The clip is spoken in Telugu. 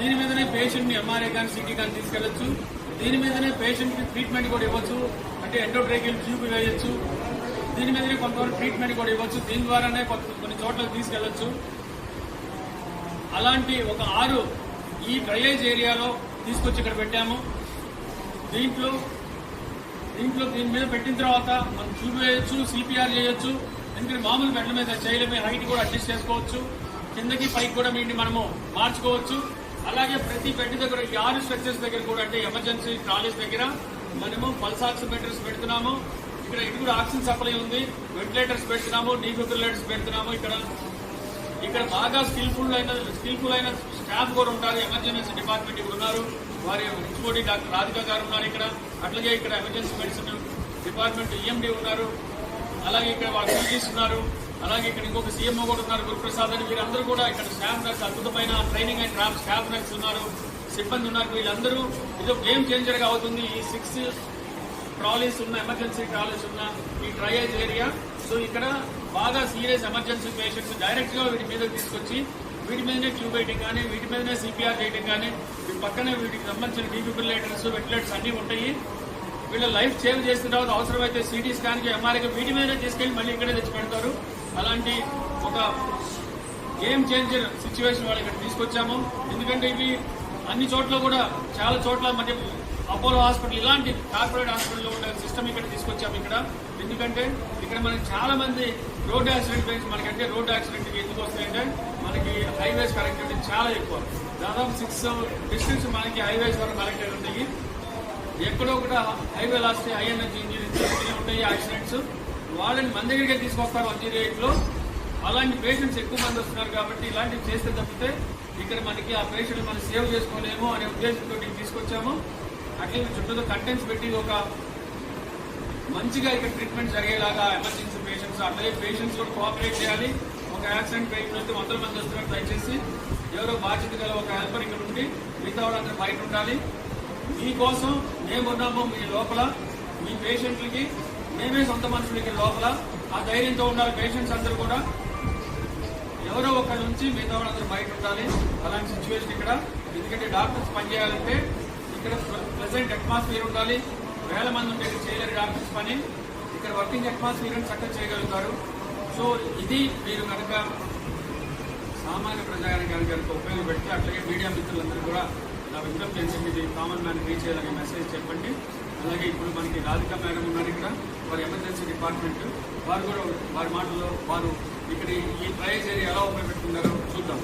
దీని మీదనే పేషెంట్ని ఎంఆర్ఐ కానీ సిటీ కానీ తీసుకెళ్ళొచ్చు దీని మీదనే పేషెంట్కి ట్రీట్మెంట్ కూడా ఇవ్వచ్చు. అంటే ఎండోట్రేకిల్ ట్యూబ్ వేయొచ్చు. దీని మీదనే కొంతవరకు ట్రీట్మెంట్ కూడా ఇవ్వచ్చు. దీని ద్వారానే కొన్ని చోట్ల తీసుకెళ్ళొచ్చు అలాంటి ఒక ఆరు ఈ డ్రైనేజ్ ఏరియాలో తీసుకొచ్చి ఇక్కడ పెట్టాము. దీంట్లో దీంట్లో దీని మీద పెట్టిన తర్వాత మనం ట్యూబ్ వేయొచ్చు సిపిఆర్ చేయొచ్చు. ఎందుకంటే మామూలు బెడ్ల మీద చేయలేమే హైట్ కూడా అడ్జస్ట్ చేసుకోవచ్చు. కిందకి పైకి కూడా వీటిని మనము మార్చుకోవచ్చు. అలాగే ప్రతి బెడ్ దగ్గర ఈ ఆరు స్ట్రక్చర్స్ దగ్గర కూడా అంటే ఎమర్జెన్సీ ట్రాలీస్ దగ్గర మనము పల్స్ ఆక్సిమీటర్స్ పెడుతున్నాము. ఇక్కడ ఇది కూడా ఆక్సిజన్ సప్లై ఉంది. వెంటిలేటర్స్ పెడుతున్నాము డీఫిబ్రిలేటర్స్ పెడుతున్నాము ఇక్కడ. ఇక్కడ బాగా స్కిల్ఫుల్ అయిన స్కిల్ఫుల్ అయిన స్టాఫ్ కూడా ఉంటారు. ఎమర్జెన్సీ డిపార్ట్మెంట్ ఇక్కడ ఉన్నారు. వారి హెచ్ఓడి డాక్టర్ రాధిక గారు ఉన్నారు ఇక్కడ. అట్లాగే ఇక్కడ ఎమర్జెన్సీ మెడిసిన్ డిపార్ట్మెంట్ ఈఎండి ఉన్నారు. అలాగే ఇక్కడ వారు పీజీస్ ఉన్నారు. అలాగే ఇక్కడ ఇంకొక సీఎంఓ కూడా ఉన్నారు గురుప్రసాద్ అని. వీరందరూ కూడా ఇక్కడ స్టాఫ్ నర్స్ అద్భుతమైన training and trap staff nurse ఉన్నారు సిబ్బంది ఉన్నారు. వీళ్ళందరూ ఇది గేమ్ చేంజర్గా అవుతుంది. ఈ సిక్స్ ట్రాలీస్ ఉన్న ఎమర్జెన్సీ ట్రాలీస్ ఉన్న ఈ ట్రయేజ్ ఏరియా సో ఇక్కడ బాగా సీరియస్ ఎమర్జెన్సీ పేషెంట్స్ డైరెక్ట్గా వీటి మీద తీసుకొచ్చి వీటి మీదనే ట్యూబ్ వేయడం కానీ వీటి మీదనే సిపిఆర్ చేయడం కానీ వీటి పక్కనే వీటికి సంబంధించిన డీఫిబ్రిలేటర్స్ వెంటిలేటర్స్ అన్ని ఉంటాయి. వీళ్ళ లైఫ్ సేవ్ చేసిన తర్వాత అవసరమైతే సిటీ స్కాన్కి ఎంఆర్ఐకి వీటి మీదనే తీసుకెళ్ళి మళ్ళీ ఇక్కడే తెచ్చి పెడతారు అలాంటి ఒక గేమ్ చేంజర్ సిచ్యువేషన్ వాళ్ళు ఇక్కడ తీసుకొచ్చాము ఎందుకంటే ఇవి అన్ని చోట్ల కూడా చాలా చోట్ల మధ్య అపోలో హాస్పిటల్ ఇలాంటి కార్పొరేట్ హాస్పిటల్లో ఉండే సిస్టమ్ ఇక్కడ తీసుకొచ్చాము ఇక్కడ ఎందుకంటే ఇక్కడ మనకి చాలా మంది రోడ్ యాక్సిడెంట్ గురించి మనకంటే రోడ్ యాక్సిడెంట్ ఎందుకు వస్తాయంటే మనకి హైవేస్ కనెక్టివిటీ చాలా ఎక్కువ దాదాపు సిక్స్ డిస్ట్రిక్ట్స్ మనకి హైవేస్ వరకు కనెక్టెడ్ ఉంటాయి ఎక్కడో కూడా highway last high energy engineering ఉంటాయి యాక్సిడెంట్స్ వాళ్ళని మన దగ్గరికి తీసుకొస్తారు వన్ జీరో అలాంటి పేషెంట్స్ ఎక్కువ మంది వస్తున్నారు కాబట్టి ఇలాంటివి చేస్తే తప్పితే ఇక్కడ మనకి ఆ పేషెంట్ మనం సేవ్ చేసుకోలేము అనే ఉద్దేశంతో తీసుకొచ్చాము. అట్లే చుట్టూ కంటెంట్స్ పెట్టి ఒక మంచిగా ఇక్కడ ట్రీట్మెంట్ జరిగేలాగా ఎమర్జెన్సీ పేషెంట్స్ అట్లాగే పేషెంట్స్ కూడా కోఆపరేట్ చేయాలి. ఒక యాక్సిడెంట్ పేషెంట్ అయితే వందల మంది వస్తున్నారు దయచేసి. ఎవరో బాధ్యత గల ఒక హెల్పర్ ఇక్కడ ఉండి మిగతా వాళ్ళందరూ బయట ఉండాలి. మీకోసం మేమున్నాము మీ లోపల. మీ పేషెంట్లకి మేమే సొంత మనుషులకి లోపల ఆ ధైర్యంతో ఉండాలి. పేషెంట్స్ అందరూ కూడా. ఎవరో ఒకరి నుంచి మిగతా వాళ్ళందరూ బయట ఉండాలి. అలాంటి సిచ్యువేషన్ ఇక్కడ. ఎందుకంటే డాక్టర్స్ పనిచేయాలంటే ఇక్కడ ప్రెసెంట్ అట్మాస్ఫియర్ ఉండాలి. వేల మంది ఉంటే చేయలేరు డాక్టర్స్ పని. ఇక్కడ వర్కింగ్ అట్మాస్ఫియర్ చక్కగా చేయగలుగుతారు. సో ఇది మీరు కనుక సామాన్య ప్రజానికి కనుక ఉపయోగపెడితే అట్లాగే మీడియా మిత్రులందరూ కూడా నా విజ్ఞప్తి ఏంటంటే మీది కామన్ మ్యాన్ రీచ్ చేయాలని మెసేజ్ చెప్పండి. అలాగే ఇప్పుడు మనకి రాధిక మేడం ఉన్నారు ఇక్కడ వారి ఎమర్జెన్సీ డిపార్ట్మెంట్. వారు కూడా వారి మాటల్లో వారు ఇక్కడ ఈ ట్రయల్స్ ఏరియా ఎలా ఉపయోగపెట్టుకున్నారో చూద్దాం.